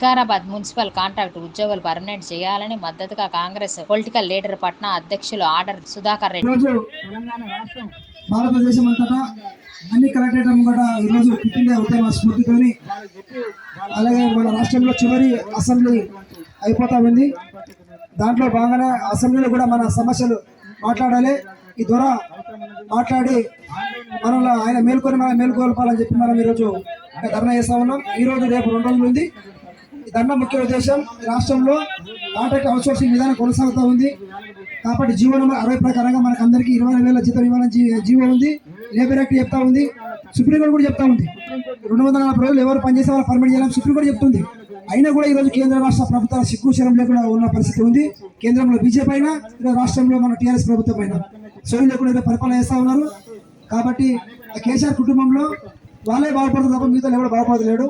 Vikarabad municipal contract ఉద్యోగులు permanent చేయాలని మద్దతుగా కాంగ్రెస్ పొలిటికల్ లీడర్ పట్నా అధ్యక్షులు ఆర్డర్ సుధాకర్ రెడ్డి. భారతదేశం అంతటా అన్ని కలెక్టరేట్ కూడా ఈరోజు ఫిట్ ఉద్యమ స్ఫూర్తితోని అలాగే మన రాష్ట్రంలో చివరి అసెంబ్లీ అయిపోతా ఉంది దాంట్లో భాగంగానే అసెంబ్లీలో కూడా మన సమస్యలు మాట్లాడాలి. ఈ ద్వారా మాట్లాడి మనల్ని ఆయన మేల్కొని మనం మేల్కొల్పాలని చెప్పి మనం ఈరోజు ధర్నా చేస్తా ఉన్నాం. ఈ రోజు రేపు రెండు రోజులు ఉంది. దండ ముఖ్య ఉద్దేశం రాష్ట్రంలో కాంట్రాక్ట్ అవుట్సోర్సింగ్ విధానం కొనసాగుతూ ఉంది. కాబట్టి జీవో నెంబర్ అరవై ప్రకారంగా మనకు అందరికీ ఇరవై వేల జీతం ఇవ్వాలని జీవో ఉంది. లేబర్ యాక్ట్ చెప్తా ఉంది. సుప్రీంకోర్టు కూడా చెప్తా ఉంది. రెండు వందల నలభై రోజులు ఎవరు పనిచేసే వాళ్ళు పర్మిట్ చేయాలని సుప్రీంకోర్టు చెప్తుంది. అయినా కూడా ఈ రోజు కేంద్ర రాష్ట్ర ప్రభుత్వాల సిగ్గు లేకుండా ఉన్న పరిస్థితి ఉంది. కేంద్రంలో బీజేపీ అయినా ఇలా రాష్ట్రంలో మన టీఆర్ఎస్ ప్రభుత్వం అయినా సోయి లేకుండా పరిపాలన చేస్తూ ఉన్నారు. కాబట్టి కేసీఆర్ కుటుంబంలో వాళ్ళే బాగుపడుతుంది తప్ప మిగతా ఎవరు బాగుపడలేడు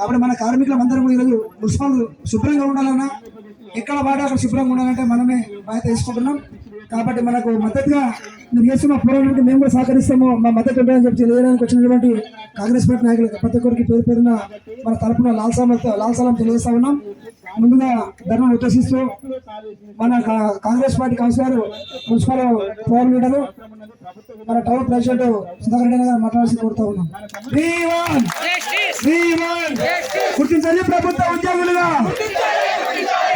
అప్పుడు మన కార్మికులం అందరం కూడా ఈరోజు మున్సిపల్ శుభ్రంగా ఉండాలన్నా ఎక్కడ వాడే అక్కడ శుభ్రంగా ఉండాలంటే మనమే బాధ్యత తీసుకుంటున్నాం. కాబట్టి మనకు మద్దతుగా మీరు చేస్తున్న పోరాటానికి మేము కూడా సహకరిస్తాము. మా మద్దతు ఉంటుందని చెప్పి తెలియడానికి వచ్చినటువంటి కాంగ్రెస్ పార్టీ నాయకులు ప్రతి ఒక్కరికి పేరు పేరున మన తరపున లాల్సాం లాల్సలం తెలియజేస్తా ఉన్నాం. ముందుగా ధర్మం ఉద్దేశిస్తూ మన కా- Congress party councillor municipal power leader మన టౌన్ ప్రెసిడెంట్ సుధాకర్ రెడ్డి గారు మాట్లాడాల్సి కోరుతా ఉన్నాం. గుర్తించాలి ప్రభుత్వ ఉద్యోగులుగా!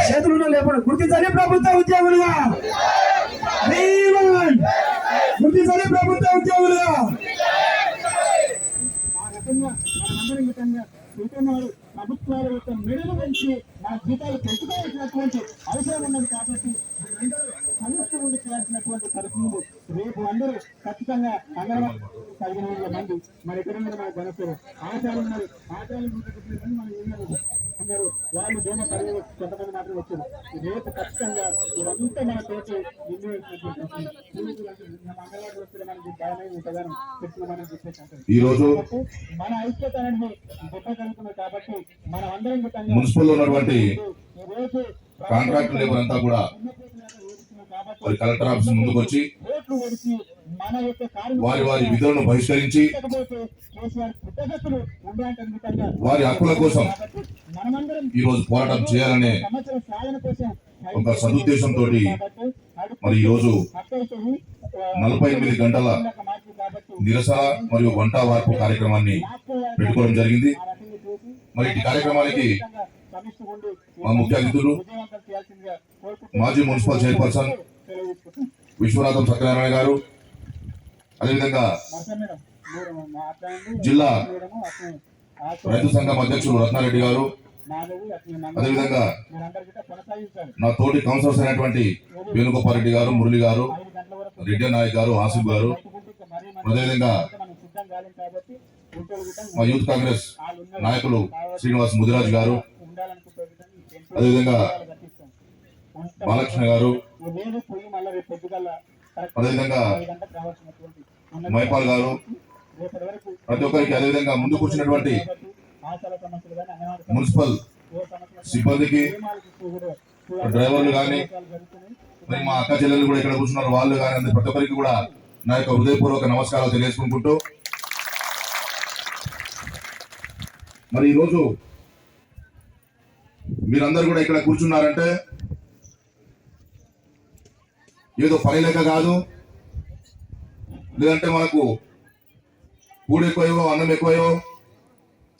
చేతులు లేకుండా గుర్తించాలి ప్రభుత్వ ఉద్యోగులుగా! గుర్తించాలి ప్రభుత్వ ఉద్యోగులుగా! ప్రభుత్వాల యొక్క మెడలు పెంచి నా జీతాలు పెంచుకోవాల్సినటువంటి అవసరం ఉన్నది కాబట్టి అందరూ కలిసి ఉండి చేయాల్సినటువంటి పరిస్థితులు రేపు అందరూ ఖచ్చితంగా అంగన్వాడీ పదిహేను వందల మంది మన ఇక్కడ మన జనసేన ఆచారాలు ఉన్నారు. ఆచారాలు ఉన్నటువంటి మన యూనియన్ ఉన్నారు వాళ్ళు దోమ పదిహేను కొంతమంది మాత్రం వచ్చారు రేపు ఖచ్చితంగా ఇదంతా మన తోటి వస్తే మనకి చెప్పేసి రోజు మన ఐక్యత అనేది గొప్పగలుగుతుంది కాబట్టి మనం అందరం మున్సిపల్ ఉన్నటువంటి ఈ రోజు కాంట్రాక్ట్ లేబర్ అంతా కూడా మరి కలెక్టర్ ఆఫీస్ ముందుకు వచ్చి వారి వారి విధులను బహిష్కరించి వారి హక్కుల కోసం ఈ రోజు పోరాటం చేయాలనే ఒక సదుద్దేశంతో మరి ఈ రోజు అక్కడికి నలభై ఎనిమిది గంటల నిరసన మరియు వంట వార్పు కార్యక్రమాన్ని పెట్టుకోవడం జరిగింది మరి ఈ కార్యక్రమానికి మా ముఖ్య అతిథులు మాజీ మున్సిపల్ చైర్పర్సన్. విశ్వనాథం సత్యనారాయణ గారు అదేవిధంగా. జిల్లా రైతు సంఘం అధ్యక్షులు రత్నారెడ్డి గారు అదేవిధంగా నా తోటి కౌన్సిలర్స్ అయినటువంటి వేణుగోపాల్ రెడ్డి గారు మురళి గారు రెడ్డి నాయక్ గారు ఆసిఫ్ గారు అదేవిధంగా మా యూత్ కాంగ్రెస్ నాయకులు శ్రీనివాస్ ముదిరాజ్ గారు అదేవిధంగా బాలకృష్ణ గారు అదేవిధంగా మైపాల్ గారు ప్రతి ఒక్కరికి అదేవిధంగా ముందు కూర్చున్నటువంటి మున్సిపల్ సిబ్బందికి డ్రైవర్లు కానీ. మరి మా అక్క చెల్లెలు కూడా ఇక్కడ కూర్చున్నారు వాళ్ళు కానీ అందరి ప్రతి ఒక్కరికి కూడా నా యొక్క హృదయపూర్వక నమస్కారాలు తెలియజేసుకుంటూ మరి ఈరోజు మీరందరూ కూడా ఇక్కడ కూర్చున్నారంటే ఏదో పని లెక్క కాదు లేదంటే మనకు కూడు ఎక్కువయో అన్నం ఎక్కువయో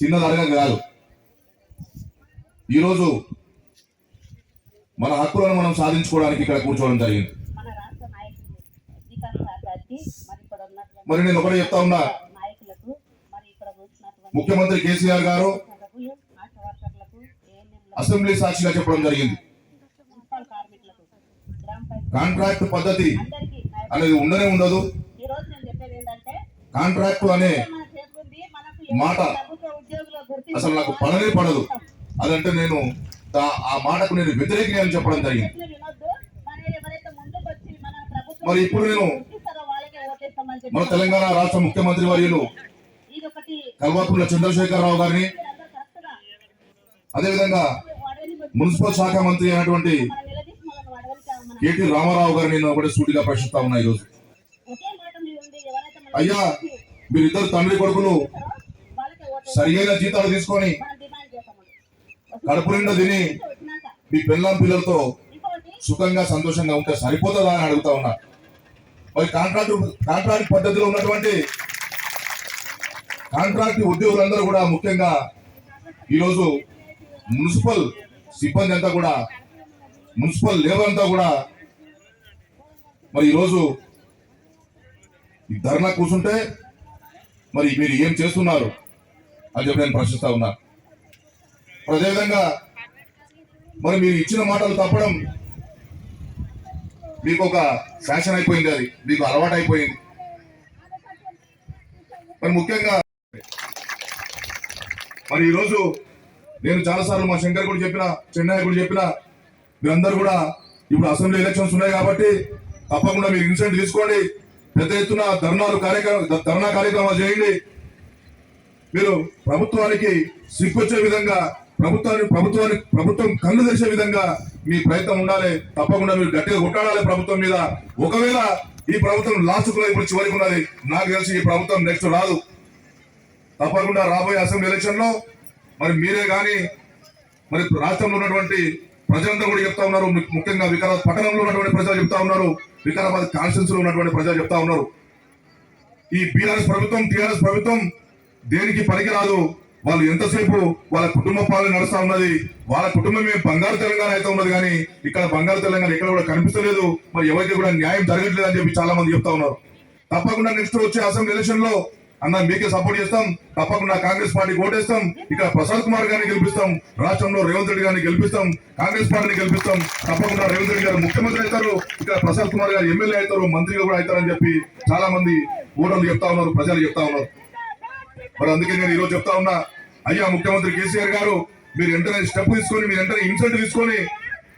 చిన్నది అడగక కాదు. ఈరోజు మన హక్కులను మనం సాధించుకోవడానికి ఇక్కడ కూర్చోవడం జరిగింది. మరి నేను ఒకటే చెప్తా ఉన్నా. ముఖ్యమంత్రి కేసీఆర్ గారు అసెంబ్లీ సాక్షిగా చెప్పడం జరిగింది. కాంట్రాక్ట్ పద్ధతి. అనేది ఉండనే ఉండదు. కాంట్రాక్ట్ అనే మాట ఎవరైతే ప్రభుత్వ ఉద్యోగులు గుర్తింపు అసలు నాకు పడనే పడదు. అదంటే నేను ఆ మాటకు నేను వ్యతిరేకిని అని చెప్పడం జరిగింది. మరి ఇప్పుడు నేను మన తెలంగాణ రాష్ట్ర ముఖ్యమంత్రి వర్యులు కల్వాకుంట్ల చంద్రశేఖరరావు గారిని అదేవిధంగా మున్సిపల్ శాఖ మంత్రి అయినటువంటి కేటీ రామారావు గారిని నేను ఒకటి సూటిగా ప్రశ్నిస్తా ఉన్నా ఈరోజు. అయ్యా మీరిద్దరు తండ్రి కొడుకులు సరిగా జీతాలు తీసుకొని కడుపు నిండా తిని మీ పిల్లం పిల్లలతో సుఖంగా సంతోషంగా ఉంటే సరిపోతుందా అని అడుగుతా ఉన్నా. మరి కాంట్రాక్ట్ కాంట్రాక్ట్ పద్ధతిలో ఉన్నటువంటి కాంట్రాక్ట్ ఉద్యోగులందరూ కూడా ముఖ్యంగా ఈరోజు మున్సిపల్ సిబ్బంది అంతా కూడా మున్సిపల్ లేబర్ అంతా కూడా మరి ఈరోజు ఈ ధర్నా కూర్చుంటే మరి మీరు ఏం చేస్తున్నారు? అని చెప్పి నేను ప్రశ్నిస్తా ఉన్నా అదేవిధంగా మరి మీరు ఇచ్చిన మాటలు తప్పడం మీకు ఒక ఫ్యాషన్ అయిపోయింది అది. మీకు అలవాటు అయిపోయింది. మరి ముఖ్యంగా మరి ఈరోజు నేను చాలాసార్లు మా శంకర్ కూడా చెప్పిన చెన్నై కూడా చెప్పిన మీరందరూ కూడా ఇప్పుడు అసెంబ్లీ ఎలక్షన్స్ ఉన్నాయి కాబట్టి తప్పకుండా మీరు ఇన్సెంట్ తీసుకోండి. పెద్ద ఎత్తున ధర్నాలు కార్యక్రమం ధర్నా కార్యక్రమాలు చేయండి. మీరు ప్రభుత్వానికి సిగ్గొచ్చే విధంగా ప్రభుత్వాన్ని ప్రభుత్వానికి ప్రభుత్వం కన్ను తెరిచే విధంగా మీ ప్రయత్నం ఉండాలి. తప్పకుండా మీరు గట్టిగా కొట్టాడాలి ప్రభుత్వం మీద. ఒకవేళ ఈ ప్రభుత్వం లాస్ట్ ఇప్పుడు చివరికి ఉన్నది నాకు తెలిసి ఈ ప్రభుత్వం నెక్స్ట్ రాదు. తప్పకుండా రాబోయే అసెంబ్లీ ఎలక్షన్లో మరి మీరే కానీ మరి రాష్ట్రంలో ఉన్నటువంటి ప్రజలంతా కూడా చెప్తా ఉన్నారు. ముఖ్యంగా వికారాబాద్ పట్టణంలో ఉన్నటువంటి ప్రజలు చెప్తా ఉన్నారు. వికారాబాద్ కాన్స్టిట్యూన్సీలో ఉన్నటువంటి ప్రజలు చెప్తా ఉన్నారు. ఈ బీఆర్ఎస్ ప్రభుత్వం టీఆర్ఎస్ ప్రభుత్వం దేనికి పనికిరాదు? వాళ్ళు ఎంతసేపు వాళ్ళ కుటుంబ పాలన నడుస్తా ఉన్నది? వాళ్ళ కుటుంబమే బంగారు తెలంగాణ అయితే ఉన్నది కానీ ఇక్కడ బంగారు తెలంగాణ ఇక్కడ కూడా కనిపిస్తలేదు. మరి ఎవరికి కూడా న్యాయం జరగట్లేదు అని చెప్పి చాలా మంది చెప్తా ఉన్నారు. తప్పకుండా నెక్స్ట్ వచ్చే అసెంబ్లీ ఎలక్షన్లో అన్న మీకే సపోర్ట్ చేస్తాం. తప్పకుండా కాంగ్రెస్ పార్టీ ఓటేస్తాం. ఇక్కడ ప్రసాద్ కుమార్ గారిని గెలిపిస్తాం. రాష్ట్రంలో రేవంత్ రెడ్డి గారిని గెలిపిస్తాం. కాంగ్రెస్ పార్టీని గెలిపిస్తాం. తప్పకుండా రేవంత్ రెడ్డి గారు ముఖ్యమంత్రి అవుతారు. ఇక్కడ ప్రసాద్ కుమార్ గారు ఎమ్మెల్యే అవుతారు. మంత్రిగా కూడా అవుతారని చెప్పి చాలా మంది ఓటర్లు చెప్తా ఉన్నారు. ప్రజలు చెప్తా ఉన్నారు. మరి అందుకే నేను ఈరోజు చెప్తా ఉన్నా అయ్యా ముఖ్యమంత్రి కేసీఆర్ గారు మీరు వెంటనే స్టెప్ తీసుకొని మీరు వెంటనే ఇన్సెంట్ తీసుకొని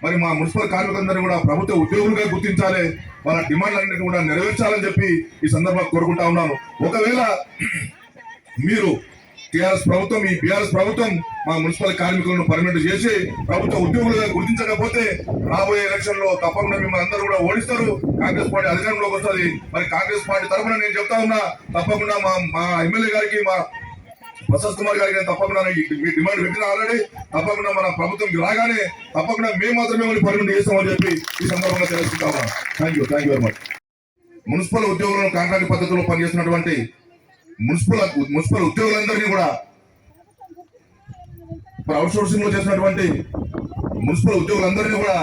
మరి మా మున్సిపల్ కార్మికులందరినీ కూడా ప్రభుత్వ ఉద్యోగులుగా గుర్తించాలి వాళ్ళ డిమాండ్లన్నింటినీ కూడా నెరవేర్చాలని చెప్పి ఈ సందర్భంగా కోరుకుంటా ఉన్నాను. ఒకవేళ మీరు టిఆర్ఎస్ ప్రభుత్వం ఈ బీఆర్ఎస్ ప్రభుత్వం మా మున్సిపల్ కార్మికులను పర్మినెంట్ చేసి ప్రభుత్వ ఉద్యోగులుగా గుర్తించకపోతే రాబోయే ఎలక్షన్లో తప్పకుండా మిమ్మల్ని అందరూ కూడా ఓడిస్తారు. కాంగ్రెస్ పార్టీ అధికారంలోకి వస్తుంది. మరి కాంగ్రెస్ పార్టీ తరఫున నేను చెప్తా ఉన్నా తప్పకుండా మా మా ఎమ్మెల్యే గారికి మా ప్రసాద్ కుమార్ గారికి నేను తప్పకుండా మీ డిమాండ్ పెట్టిన ఆల్రెడీ. తప్పకుండా మన ప్రభుత్వం రాగానే తప్పకుండా మేము మాత్రమే మిమ్మల్ని పర్మినెంట్ చేస్తామని చెప్పి ఈ సందర్భంగా తెలుసుకుంటా thank you thank you very much municipal ఉద్యోగులను కాంట్రాక్ట్ పద్ధతిలో పనిచేస్తున్నటువంటి మున్సిపల్ మున్సిపల్ ఉద్యోగులందరినీ కూడా మరి అవుట్ సోర్సింగ్లో చేసినటువంటి మున్సిపల్ ఉద్యోగులందరినీ కూడా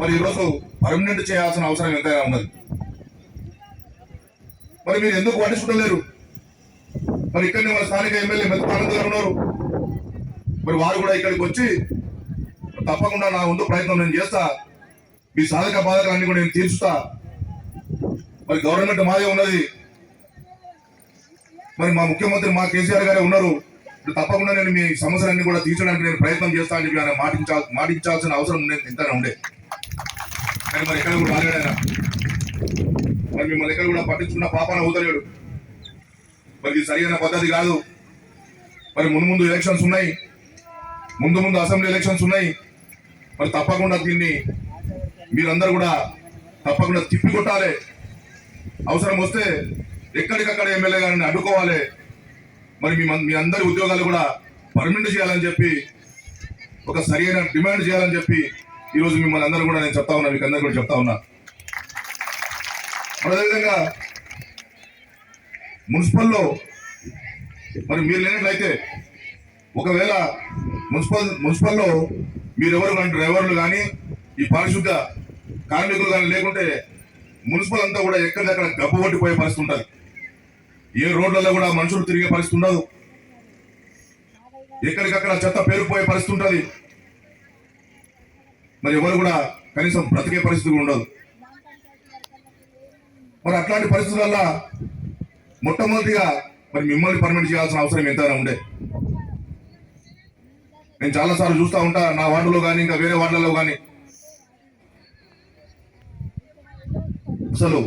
మరి ఈరోజు పర్మనెంట్ చేయాల్సిన అవసరం ఎంతైనా ఉన్నది. మరి మీరు ఎందుకు పట్టించుకోలేరు? మరి ఇక్కడనే మన స్థానిక ఎమ్మెల్యే మెతుకు ఆనంద్ గారు ఉన్నారు. మరి వారు కూడా ఇక్కడికి వచ్చి తప్పకుండా నా ముందు ప్రయత్నం నేను చేస్తా. మీ సాధక బాధకాలన్నీ కూడా నేను తీర్చుతా. మరి గవర్నమెంట్ మాదే ఉన్నది. మరి మా ముఖ్యమంత్రి మా కేసీఆర్ గారే ఉన్నారు. తప్పకుండా నేను మీ సమస్యలన్నీ కూడా తీర్చడానికి నేను ప్రయత్నం చేస్తా అని చెప్పి ఆయన మాటించాల్సిన అవసరం ఉండేది ఇంతనే ఉండే. కానీ మరి ఎక్కడ కూడా రాలేడు ఆయన. మరి మిమ్మల్ని ఎక్కడ కూడా పట్టించుకున్న పాపాన ఊతలేడు మరి ఇది సరైన పద్ధతి కాదు. మరి ముందు ముందు ఎలక్షన్స్ ఉన్నాయి. ముందు ముందు అసెంబ్లీ ఎలక్షన్స్ ఉన్నాయి. మరి తప్పకుండా దీన్ని మీరందరూ కూడా తప్పకుండా తిప్పి కొట్టాలి అవసరం వస్తే ఎక్కడికక్కడ ఎమ్మెల్యే గారిని అడ్డుకోవాలి. మరి మీ మీ అందరి ఉద్యోగాలు కూడా పర్మనెంట్ చేయాలని చెప్పి ఒక సరైన డిమాండ్ చేయాలని చెప్పి ఈరోజు మిమ్మల్ని అందరూ కూడా నేను చెప్తా ఉన్నా మీకు అందరూ కూడా చెప్తా ఉన్నా. అదేవిధంగా మున్సిపల్లో మరి మీరు లేనట్లయితే ఒకవేళ మున్సిపల్ మున్సిపల్లో మీరెవరు కానీ డ్రైవర్లు కానీ ఈ పారిశుద్ధ కార్మికులు కానీ లేకుంటే మున్సిపల్ అంతా కూడా ఎక్కడికక్కడ గబ్బు పట్టిపోయే పరిస్థితి ఉంటుంది. ఏ రోడ్లలో కూడా మనుషులు తిరిగే పరిస్థితి ఉండదు. ఎక్కడికక్కడ చెత్త పేరుపోయే పరిస్థితి ఉంటుంది. మరి ఎవరు కూడా కనీసం బ్రతికే పరిస్థితి ఉండదు. మరి అట్లాంటి పరిస్థితుల వల్ల మొట్టమొదటిగా మరి మిమ్మల్ని పర్మిట్ చేయాల్సిన అవసరం ఎంతైనా ఉండే. నేను చాలా సార్లు చూస్తా ఉంటా నా వార్డులో కానీ ఇంకా వేరే వార్డులలో కానీ అసలు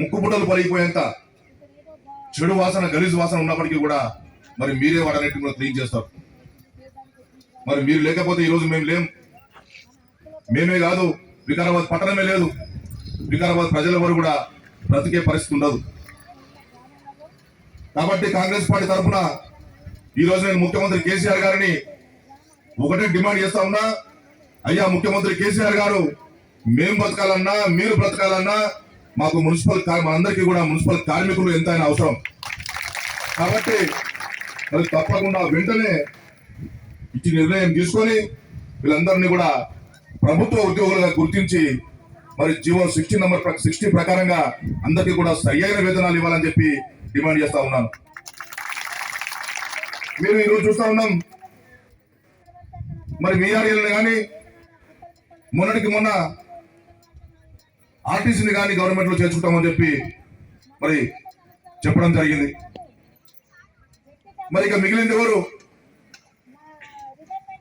ముక్కు పుట్టలు పలిగిపోయేంత చెడు వాసన గలీజు వాసన ఉన్నప్పటికీ కూడా మరి మీరే వాటన్నిటిని కూడా క్లీన్ చేస్తారు. మరి మీరు లేకపోతే ఈరోజు మేము లేం. మేమే కాదు వికారాబాద్ పట్టణమే లేదు. వికారాబాద్ ప్రజల వరకు కూడా బ్రతికే పరిస్థితి ఉండదు. కాబట్టి కాంగ్రెస్ పార్టీ తరఫున ఈ రోజు నేను ముఖ్యమంత్రి కేసీఆర్ గారిని ఒకటే డిమాండ్ చేస్తా ఉన్నా. అయ్యా ముఖ్యమంత్రి కేసీఆర్ గారు మేము బ్రతకాలన్నా మీరు బ్రతకాలన్నా మాకు మున్సిపల్ మనందరికీ కూడా మున్సిపల్ కార్మికులు ఎంతైనా అవసరం. కాబట్టి మరి తప్పకుండా వెంటనే ఇచ్చి నిర్ణయం తీసుకొని వీళ్ళందరినీ కూడా ప్రభుత్వ ఉద్యోగులుగా గుర్తించి మరి జీవో సిక్స్టీ నంబర్ సిక్స్టీ ప్రకారంగా అందరికీ కూడా సరియైన వేతనాలు ఇవ్వాలని చెప్పి డిమాండ్ చేస్తా ఉన్నాను. మీరు ఈరోజు చూస్తా ఉన్నాం. మరి వీఆర్ఎల్ని కానీ మొన్నటికి మొన్న ఆర్టీసీని కానీ గవర్నమెంట్లో చేర్చుకుంటామని చెప్పి మరి చెప్పడం జరిగింది. మరి ఇక మిగిలింది ఎవరు?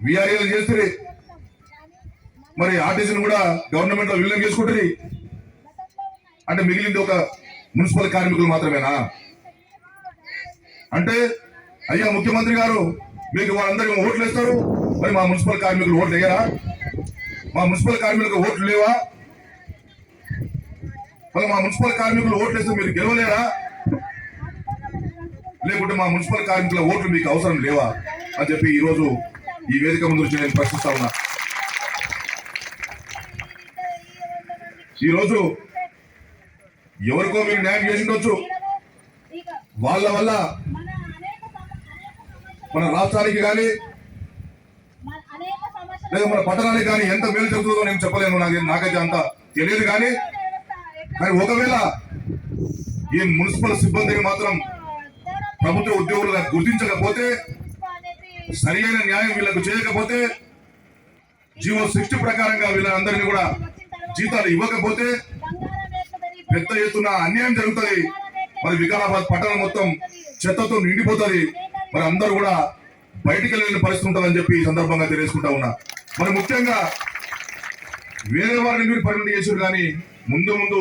విఆర్ఏలు చేస్తుంది మరి ఆర్టీసీని కూడా గవర్నమెంట్లో విలీనం చేసుకుంటుంది అంటే మిగిలింది ఒక మున్సిపల్ కార్మికులు మాత్రమేనా? అంటే అయ్యా ముఖ్యమంత్రి గారు మీకు వాళ్ళందరికీ ఓట్లు వేస్తారు. మరి మా మున్సిపల్ కార్మికులు ఓట్లు వేయరా? మా మున్సిపల్ కార్మికులకు ఓట్లు లేవా? మరి మా మున్సిపల్ కార్మికులు ఓట్లేస్తే మీరు గెలవలేరా? లేకుంటే మా మున్సిపల్ కార్మికుల ఓట్లు మీకు అవసరం లేవా? అని చెప్పి ఈరోజు ఈ వేదిక ముందు నుంచి నేను ప్రశ్నిస్తా ఉన్నా. ఈరోజు ఎవరికో మీరు న్యాయం చేసిండొచ్చు వాళ్ళ వల్ల మన రాష్ట్రానికి కానీ లేదా మన పట్టణానికి కానీ ఎంత మేలు జరుగుతుందో నేను చెప్పలేను. నాకు నాకైతే అంత తెలియదు కానీ మరి ఒకవేళ ఈ మున్సిపల్ సిబ్బందిని మాత్రం ప్రభుత్వ ఉద్యోగులుగా గుర్తించకపోతే సరి అయిన న్యాయం వీళ్ళకు చేయకపోతే జీవో సృష్టి ప్రకారంగా వీళ్ళందరినీ కూడా జీతాలు ఇవ్వకపోతే పెద్ద ఎత్తున అన్యాయం జరుగుతుంది. మరి వికారాబాద్ పట్టణం మొత్తం చెత్తతో నిండిపోతుంది. మరి అందరూ కూడా బయటికి వెళ్ళిన పరిస్థితి ఉంటుందని చెప్పి ఈ సందర్భంగా తెలియజేసుకుంటా ఉన్నా. మరి ముఖ్యంగా వేరే వారిని మీరు పరిమితి చేసారు కానీ ముందు ముందు